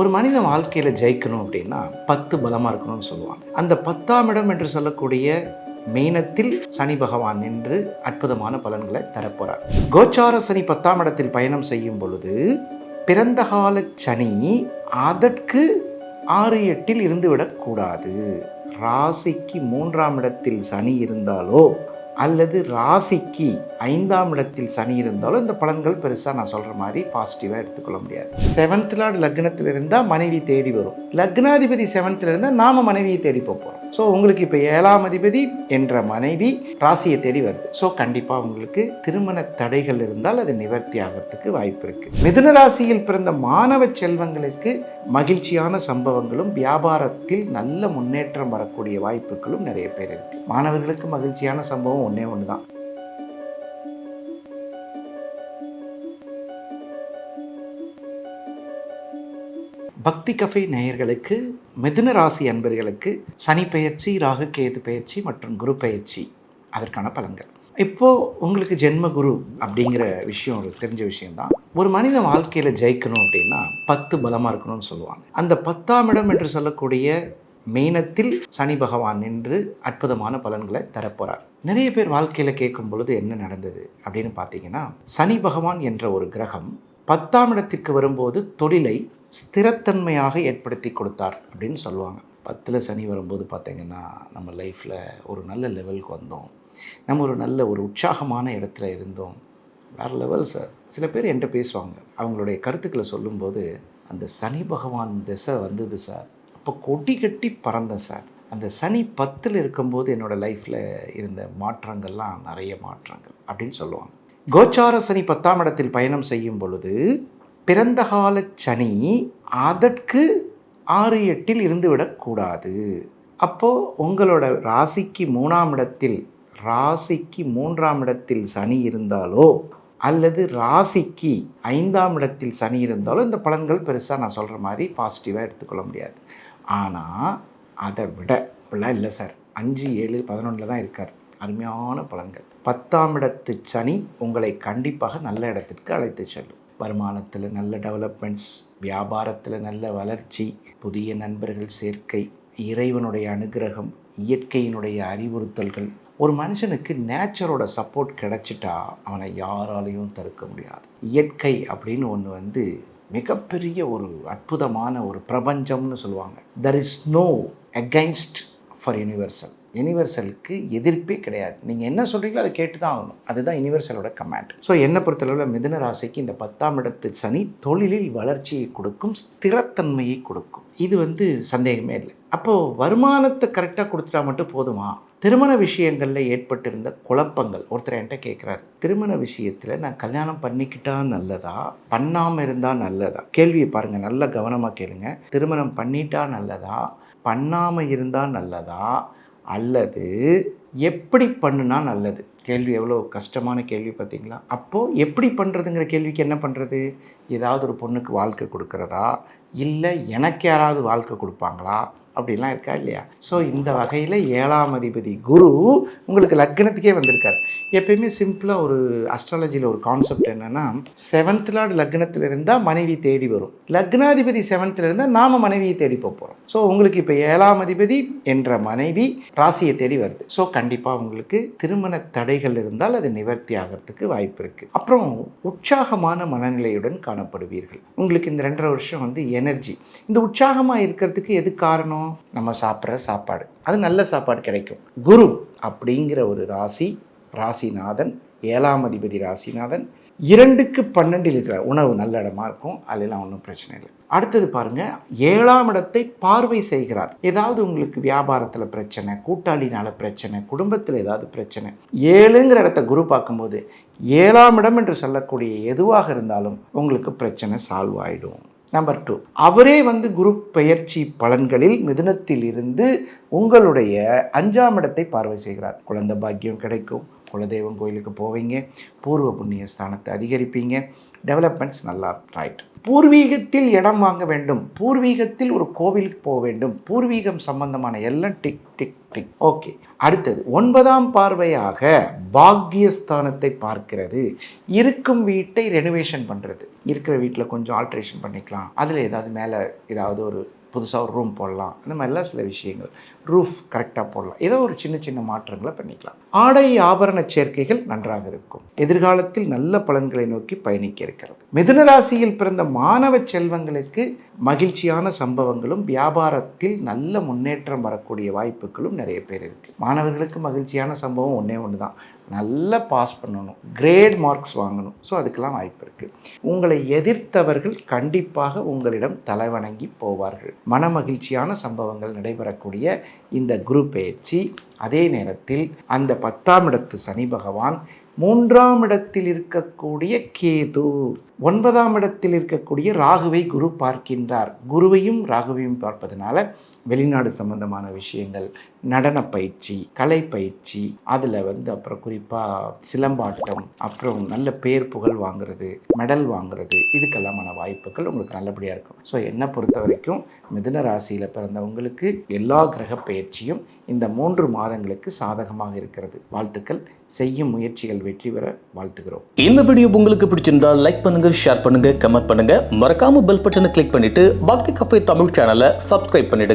ஒரு மனித வாழ்க்கையில் ஜெயிக்கணும் அப்படின்னா பத்து பலமாக இருக்கணும்னு சொல்லுவாங்க. அந்த பத்தாம் இடம் என்று சொல்லக்கூடிய மீனத்தில் சனி பகவான் நின்று அற்புதமான பலன்களை தரப்போறார். கோச்சார சனி பத்தாம் இடத்தில் பயணம் செய்யும் பொழுது பிறந்த கால சனி அதற்கு ஆறு எட்டில் இருந்து விடக்கூடாது ராசிக்கு மூன்றாம் இடத்தில் சனி இருந்தாலோ அல்லது ராசிக்கு ஐந்தாம் இடத்தில் சனி இருந்தாலும் இந்த பலன்கள் பெருசாக நான் சொல்கிற மாதிரி பாசிட்டிவாக எடுத்துக்கொள்ள முடியாது. செவன்த் லார்டு லக்னத்தில் இருந்தால் மனைவி தேடி வரும். லக்னாதிபதி செவன்த்தில் இருந்தால் நாம் மனைவியை தேடி போகிறோம் ஸோ உங்களுக்கு இப்போ ஏழாம் அதிபதி என்ற மனைவி ராசியை தேடி வருது. ஸோ கண்டிப்பாக உங்களுக்கு திருமண தடைகள் இருந்தால் அது நிவர்த்தி ஆகிறதுக்கு வாய்ப்பு இருக்குது மிதுன ராசியில் பிறந்த மாணவ செல்வங்களுக்கு மகிழ்ச்சியான சம்பவங்களும் வியாபாரத்தில் நல்ல முன்னேற்றம் வரக்கூடிய வாய்ப்புகளும் நிறைய பேர் இருக்குது மாணவர்களுக்கு மகிழ்ச்சியான சம்பவம் ஒன்றே ஒன்று தான். பக்தி கஃபே நேயர்களுக்கு மிதுன ராசி அன்பர்களுக்கு சனி பெயர்ச்சி ராகு கேது பெயர்ச்சி மற்றும் குரு பெயர்ச்சி. அதற்கான பலன்கள். இப்போ உங்களுக்கு ஜென்ம குரு அப்படிங்கிற விஷயம் ஒரு தெரிஞ்ச விஷயம்தான் ஒரு மனித வாழ்க்கையில் ஜெயிக்கணும் அப்படின்னா பத்து பலமாக இருக்கணும்னு சொல்லுவாங்க. அந்த பத்தாம் இடம் என்று சொல்லக்கூடிய மீனத்தில் சனி பகவான் நின்று அற்புதமான பலன்களை தரப்போறார். நிறைய பேர் வாழ்க்கையில் கேட்கும் பொழுது என்ன நடந்தது அப்படின்னு பார்த்தீங்கன்னா சனி பகவான் என்ற ஒரு கிரகம் பத்தாம் இடத்திற்கு வரும்போது தொழிலை ஸ்திரத்தன்மையாக ஏற்படுத்தி கொடுத்தார் அப்படின்னு சொல்லுவாங்க. பத்தில் சனி வரும்போது பார்த்தீங்கன்னா நம்ம லைஃப்பில் ஒரு நல்ல லெவலுக்கு வந்தோம். நம்ம ஒரு நல்ல ஒரு உற்சாகமான இடத்துல இருந்தோம். வேறு லெவல் சார் சில பேர் என்கிட்ட பேசுவாங்க. அவங்களுடைய கருத்துக்களை சொல்லும்போது அந்த சனி பகவான் திசை வந்தது சார் அப்போ கொடி கட்டி பறந்தேன் சார். அந்த சனி பத்தில் இருக்கும்போது என்னோடய லைஃப்பில் இருந்த மாற்றங்கள்லாம் நிறைய மாற்றங்கள் அப்படின்னு சொல்லுவாங்க. கோச்சார சனி பத்தாம் இடத்தில் பயணம் செய்யும் பொழுது பிறந்த கால சனி அதற்கு ஆறு எட்டில் இருந்து விடக்கூடாது அப்போது உங்களோட ராசிக்கு மூணாம் இடத்தில் ராசிக்கு மூன்றாம் இடத்தில் சனி இருந்தாலோ அல்லது ராசிக்கு ஐந்தாம் இடத்தில் சனி இருந்தாலோ இந்த பலன்கள் பெருசாக நான் சொல்கிற மாதிரி பாசிட்டிவாக எடுத்துக்கொள்ள முடியாது. ஆனால் அதை விட அப்படிலாம் இல்லை சார். அஞ்சு ஏழு பதினொன்றில் தான் இருக்கார். அருமையான பலன்கள். பத்தாம் இடத்து சனி உங்களை கண்டிப்பாக நல்ல இடத்திற்கு அழைத்து செல்லும். வருமானத்தில் நல்ல டெவலப்மெண்ட்ஸ் வியாபாரத்தில் நல்ல வளர்ச்சி புதிய நண்பர்கள் சேர்க்கை இறைவனுடைய அனுகிரகம் இயற்கையினுடைய அறிவுறுத்தல்கள். ஒரு மனுஷனுக்கு நேச்சரோட சப்போர்ட் கிடைச்சிட்டா அவனை யாராலையும் தடுக்க முடியாது. இயற்கை அப்படின்னு ஒன்று வந்து மிகப்பெரிய ஒரு அற்புதமான ஒரு பிரபஞ்சம்னு சொல்லுவாங்க. There is no against for universal யூனிவர்சலுக்கு எதிர்ப்பே கிடையாது. நீங்கள் என்ன சொல்கிறீங்களோ அதை கேட்டு தான் ஆகணும். அதுதான் யூனிவர்சலோட கமாண்ட் ஸோ என்னை பொறுத்தளவில் மிதன ராசிக்கு இந்த பத்தாம் இடத்து சனி தொழிலில் வளர்ச்சியை கொடுக்கும் ஸ்திரத்தன்மையை கொடுக்கும். இது வந்து சந்தேகமே இல்லை. அப்போது வருமானத்தை கரெக்டாக கொடுத்துட்டா மட்டும் போதுமா? திருமண விஷயங்களில் ஏற்பட்டிருந்த குழப்பங்கள். ஒருத்தர் என்கிட்ட கேட்குறாரு திருமண விஷயத்தில் நான் கல்யாணம் பண்ணிக்கிட்டா நல்லதா? பண்ணாமல் இருந்தால் நல்லதா? கேள்வியை பாருங்கள் நல்ல கவனமாக கேளுங்க. திருமணம் பண்ணிட்டா நல்லதா? பண்ணாமல் இருந்தால் நல்லதா? அல்லது எப்படி பண்ணுனா நல்லது? கேள்வி எவ்வளோ கஷ்டமான கேள்வி பார்த்தீங்களா? அப்போது எப்படி பண்ணுறதுங்கிற கேள்விக்கு என்ன பண்ணுறது ஏதாவது ஒரு பொண்ணுக்கு வாழ்க்கை கொடுக்குறதா? இல்லை எனக்கு யாராவது வாழ்க்கை கொடுப்பாங்களா? அப்படிலாம் இருக்கா இல்லையா? ஸோ இந்த வகையில் ஏழாம் அதிபதி குரு உங்களுக்கு லக்னத்துக்கே வந்திருக்கார். எப்பயுமே சிம்பிளாக ஒரு அஸ்ட்ராலஜியில் ஒரு கான்செப்ட் என்னென்னா செவன்த் லார்டு லக்னத்தில் இருந்தால் மனைவி தேடி வரும். லக்னாதிபதி செவன்த்தில் இருந்தால் நாம் மனைவியை தேடி போகிறோம் ஸோ உங்களுக்கு இப்போ ஏழாம் அதிபதி என்ற மனைவி ராசியை தேடி வருது. ஸோ கண்டிப்பாக உங்களுக்கு திருமண தடைகள் இருந்தால் அது நிவர்த்தி ஆகிறதுக்கு வாய்ப்பு இருக்குது அப்புறம் உற்சாகமான மனநிலையுடன் காணப்படுவீர்கள். உங்களுக்கு இந்த ரெண்டரை வருஷம் வந்து எனர்ஜி இந்த உற்சாகமாக இருக்கிறதுக்கு எது காரணம்? நம்ம சாப்பிட்ற சாப்பாடு. அது நல்ல சாப்பாடு கிடைக்கும். குரு அப்படிங்கிற ஒரு ராசி ராசிநாதன் ஏழாம் அதிபதி ராசிநாதன். இரண்டுக்கு பன்னெண்டில் இருக்கிற உணவு நல்ல இடமா இருக்கும். அதெல்லாம் ஒன்றும் பிரச்சனை இல்லை. அடுத்தது பாருங்க ஏழாம் இடத்தை பார்வை செய்கிறார். ஏதாவது உங்களுக்கு வியாபாரத்தில் பிரச்சனை கூட்டாளினால பிரச்சனை குடும்பத்தில் ஏதாவது பிரச்சனை. ஏழுங்கிற இடத்த குரு பார்க்கும்போது ஏழாம் இடம் என்று சொல்லக்கூடிய எதுவாக இருந்தாலும் உங்களுக்கு பிரச்சனை சால்வ் ஆகிடும் நம்பர் டூ அவரே வந்து குரு பெயர்ச்சி பலன்களில் மிதுனத்தில் இருந்து உங்களுடைய அஞ்சாம் இடத்தை பார்வை செய்கிறார். குழந்தை பாக்கியம் கிடைக்கும். குலதெய்வம் கோயிலுக்கு போவீங்க பூர்வ புண்ணிய ஸ்தானத்தை அதிகரிப்பீங்க டெவலப்மெண்ட்ஸ் நல்லா ரைட் பூர்வீகத்தில் இடம் வாங்க வேண்டும். பூர்வீகத்தில் ஒரு கோவிலுக்கு போக வேண்டும். பூர்வீகம் சம்பந்தமான எல்லாம் டிக் டிக் டிக் ஓகே அடுத்தது ஒன்பதாம் பார்வையாக பாக்கியஸ்தானத்தை பார்க்கிறது. இருக்கும் வீட்டை ரெனோவேஷன் பண்ணுறது இருக்கிற வீட்டில் கொஞ்சம் ஆல்ட்ரேஷன் பண்ணிக்கலாம். அதில் ஏதாவது மேலே ஏதாவது ஒரு புதுசாக ஒரு ரூம் போடலாம். அந்த மாதிரிலாம் சில விஷயங்கள். ரூஃப் கரெக்டாக போடலாம். ஏதோ ஒரு சின்ன சின்ன மாற்றங்களை பண்ணிக்கலாம். ஆடை ஆபரண சேர்க்கைகள் நன்றாக இருக்கும். எதிர்காலத்தில் நல்ல பலன்களை நோக்கி பயணிக்க இருக்கிறது. மிதுன ராசியில் பிறந்த மாணவ செல்வங்களுக்கு மகிழ்ச்சியான சம்பவங்களும் வியாபாரத்தில் நல்ல முன்னேற்றம் வரக்கூடிய வாய்ப்புகளும் நிறைய பேர் இருக்குது மாணவர்களுக்கு மகிழ்ச்சியான சம்பவம் ஒன்றே ஒன்று தான் நல்லா பாஸ் பண்ணணும். கிரேட் மார்க்ஸ் வாங்கணும். ஸோ அதுக்கெல்லாம் வாய்ப்பு இருக்குது உங்களை எதிர்த்தவர்கள் கண்டிப்பாக உங்களிடம் தலைவணங்கி போவார்கள். மன மகிழ்ச்சியான சம்பவங்கள் நடைபெறக்கூடிய இந்த குரு பயிற்சி அதே நேரத்தில் அந்த பத்தாம் இடத்து சனி பகவான் மூன்றாம் இடத்தில் இருக்கக்கூடிய கேது. ஒன்பதாம் இடத்தில் இருக்கக்கூடிய ராகுவை குரு பார்க்கின்றார். குருவையும் ராகுவையும் பார்ப்பதனால வெளிநாடு சம்பந்தமான விஷயங்கள் நடன பயிற்சி கலை பயிற்சி அதில் வந்து அப்புறம் குறிப்பாக சிலம்பாட்டம் அப்புறம் நல்ல பேர் புகழ் வாங்குறது மெடல் வாங்குறது இதுக்கெல்லாமான வாய்ப்புகள் உங்களுக்கு நல்லபடியாக இருக்கும். ஸோ என்னை பொறுத்த வரைக்கும் மிதுன ராசியில் பிறந்தவங்களுக்கு எல்லா கிரக பயிற்சியும் இந்த மூன்று மாதங்களுக்கு சாதகமாக இருக்கிறது. வாழ்த்துக்கள். செய்யும் முயற்சிகள் வெற்றி பெற வாழ்த்துகிறோம். இந்த வீடியோ உங்களுக்கு பிடிச்சிருந்தா லைக் பண்ணுங்க ஷேர் பண்ணுங்க கமெண்ட் பண்ணுங்க. மறக்காம பெல் பட்டனை கிளிக் பண்ணிட்டு பக்தி கஃபே தமிழ் சேனலை சப்ஸ்கிரைப் பண்ணிடுங்க.